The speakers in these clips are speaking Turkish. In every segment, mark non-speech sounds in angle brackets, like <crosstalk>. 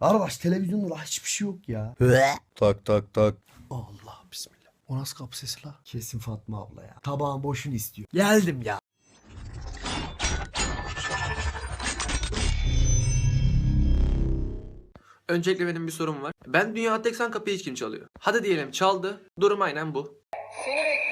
Arkadaş televizyonda da hiçbir şey yok ya. Tak tak tak. Allah bismillah. O nasıl kapı sesi la? Kesin Fatma abla ya. Tabağın boşunu istiyor. Geldim ya. Öncelikle benim bir sorum var. Ben dünya tek sen kapıyı hiç kim çalıyor? Hadi diyelim çaldı. Durum aynen bu. Seni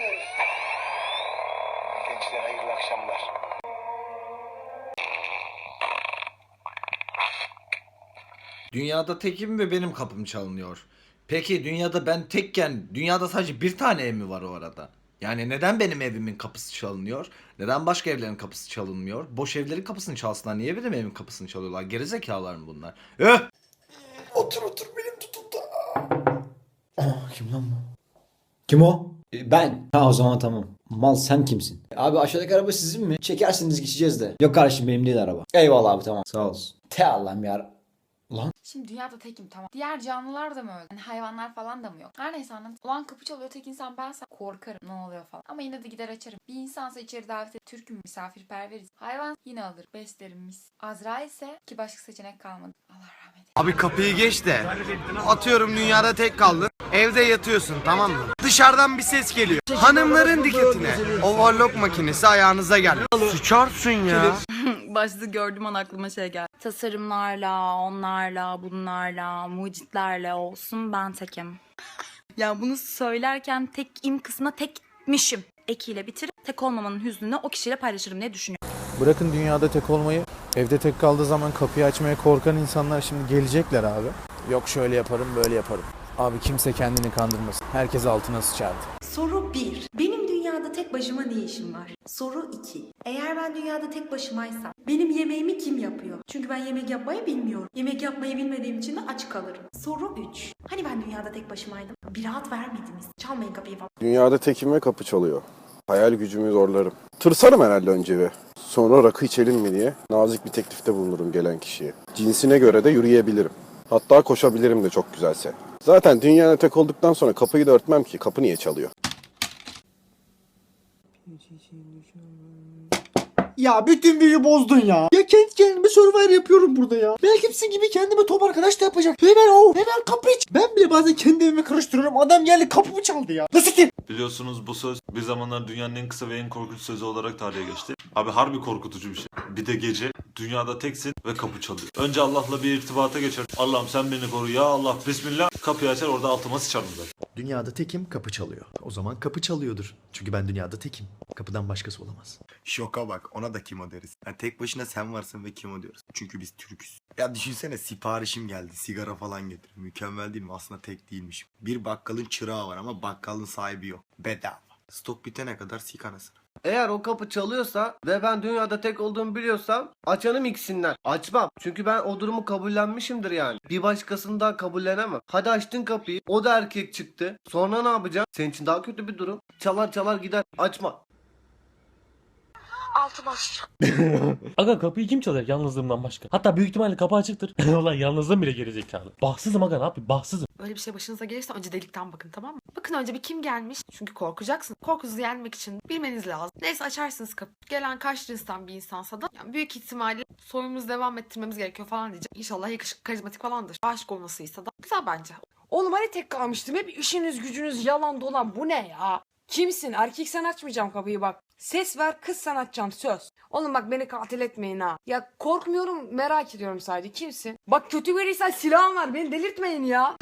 Dünyada tekim ve benim kapım çalınıyor. Peki dünyada ben tekken dünyada sadece bir tane ev mi var o arada? Yani neden benim evimin kapısı çalınıyor? Neden başka evlerin kapısı çalınmıyor? Boş evlerin kapısını çalsınlar. Niye benim evimin kapısını çalıyorlar? Gerizekalılar mı bunlar? Öh! Otur otur benim tutuldu. Kim lan bu? Kim o? E, Ben. Ha o zaman tamam. Mal sen kimsin? Abi aşağıdaki araba sizin mi? Çekersiniz geçeceğiz de. Yok kardeşim benim değil araba. Eyvallah abi tamam. Sağ olasın. Te Allah'ım ya. Şimdi dünyada tekim tamam. Diğer canlılar da mı öyle? Yani hayvanlar falan da mı yok? Her neyse anladım. Ulan kapı çalıyor tek insan bense korkarım ne oluyor falan. Ama yine de gider açarım. Bir insansa içeri davet et. Türk'üm misafirperveriz. Hayvan yine alır. Beslerim mis. Azrail ise ki başka seçenek kalmadı. Allah rahmet eylesin. Abi kapıyı geç de atıyorum dünyada tek kaldın. Evde yatıyorsun tamam mı? Dışarıdan bir ses geliyor. Hanımların dikkatine. Overlock makinesi ayağınıza geldi. Sıçarsın ya. <laughs> Başta gördüğüm an aklıma şey geldi. Tasarımlarla, onlarla, bunlarla, mucitlerle olsun ben tekim. <laughs> ya bunu söylerken tek im kısmına tekmişim. Ekiyle bitirip tek olmamanın hüznünü o kişiyle paylaşırım diye düşünüyorum. Bırakın dünyada tek olmayı, evde tek kaldığı zaman kapıyı açmaya korkan insanlar şimdi gelecekler abi. Yok şöyle yaparım, böyle yaparım. Abi kimse kendini kandırmasın. Herkes altına sıçardı. Soru 1. Benim dünyada tek başıma ne işim var? Soru 2. Eğer ben dünyada tek başımaysam benim yemeğimi kim yapıyor? Çünkü ben yemek yapmayı bilmiyorum. Yemek yapmayı bilmediğim için de aç kalırım. Soru 3. Hani ben dünyada tek başımaydım? Bir rahat vermediniz. Çalmayın kapıyı falan. Dünyada tekim ve kapı çalıyor. Hayal gücümü zorlarım. Tırsarım herhalde önce bir. Sonra rakı içelim mi diye nazik bir teklifte bulunurum gelen kişiye. Cinsine göre de yürüyebilirim. Hatta koşabilirim de çok güzelse. Zaten dünyada tek olduktan sonra kapıyı da örtmem ki. Kapı niye çalıyor? Ya bütün büyüyü bozdun ya. Ya kendi kendime Survivor yapıyorum burada ya. Ben kimsin gibi kendime top arkadaş da yapacak. Hemen o. Hemen kapı iç. Ben bile bazen kendi evimi karıştırıyorum. Adam geldi kapımı çaldı ya. Nasıl ki? Biliyorsunuz bu söz bir zamanlar dünyanın en kısa ve en korkunç sözü olarak tarihe geçti. Abi harbi korkutucu bir şey. Bir de gece dünyada teksin ve kapı çalıyor. Önce Allah'la bir irtibata geçer. Allah'ım sen beni koru ya Allah bismillah. Kapıyı açar orada altıma sıçarım zaten. Dünyada tekim kapı çalıyor. O zaman kapı çalıyordur. Çünkü ben dünyada tekim. Kapıdan başkası olamaz. Şoka bak ona da kimo deriz. Yani tek başına sen varsın ve kimo diyoruz. Çünkü biz Türküz. Ya düşünsene siparişim geldi. Sigara falan getir. Mükemmel değil mi? Aslında tek değilmişim. Bir bakkalın çırağı var ama bakkalın sahibi yok. Bedava. Stok bitene kadar sik anasını. Eğer o kapı çalıyorsa ve ben dünyada tek olduğumu biliyorsam açanım ikisinden. Açmam. Çünkü ben o durumu kabullenmişimdir yani. Bir başkasını daha kabullenemem. Hadi açtın kapıyı. O da erkek çıktı. Sonra ne yapacağım? Senin için daha kötü bir durum. Çalar çalar gider. Açma. Altı baş. <laughs> Aga kapıyı kim çalacak yalnızlığımdan başka? Hatta büyük ihtimalle kapı açıktır. <laughs> Ulan yalnızlığım bile gerizekalı. Bahtsızım aga ne yapayım bahtsızım. Öyle bir şey başınıza gelirse önce delikten bakın tamam mı? Bakın önce bir kim gelmiş. Çünkü korkacaksın. Korkunuzu yenmek için bilmeniz lazım. Neyse açarsınız kapı. Gelen karşı cinsten bir insansa da yani büyük ihtimalle soyumuzu devam ettirmemiz gerekiyor falan diyecek. İnşallah yakışıklı karizmatik falandır. Aşık olmasıysa da güzel bence. Oğlum hani tek kalmıştım. Hep işiniz gücünüz yalan dolan. Bu ne ya? Kimsin? Erkek sen açmayacağım kapıyı bak. Ses ver kız sen açacağım söz. Oğlum bak beni katil etmeyin ha. Ya korkmuyorum merak ediyorum sadece. Kimsin? Bak kötü biriysen silahım var. Beni delirtmeyin ya.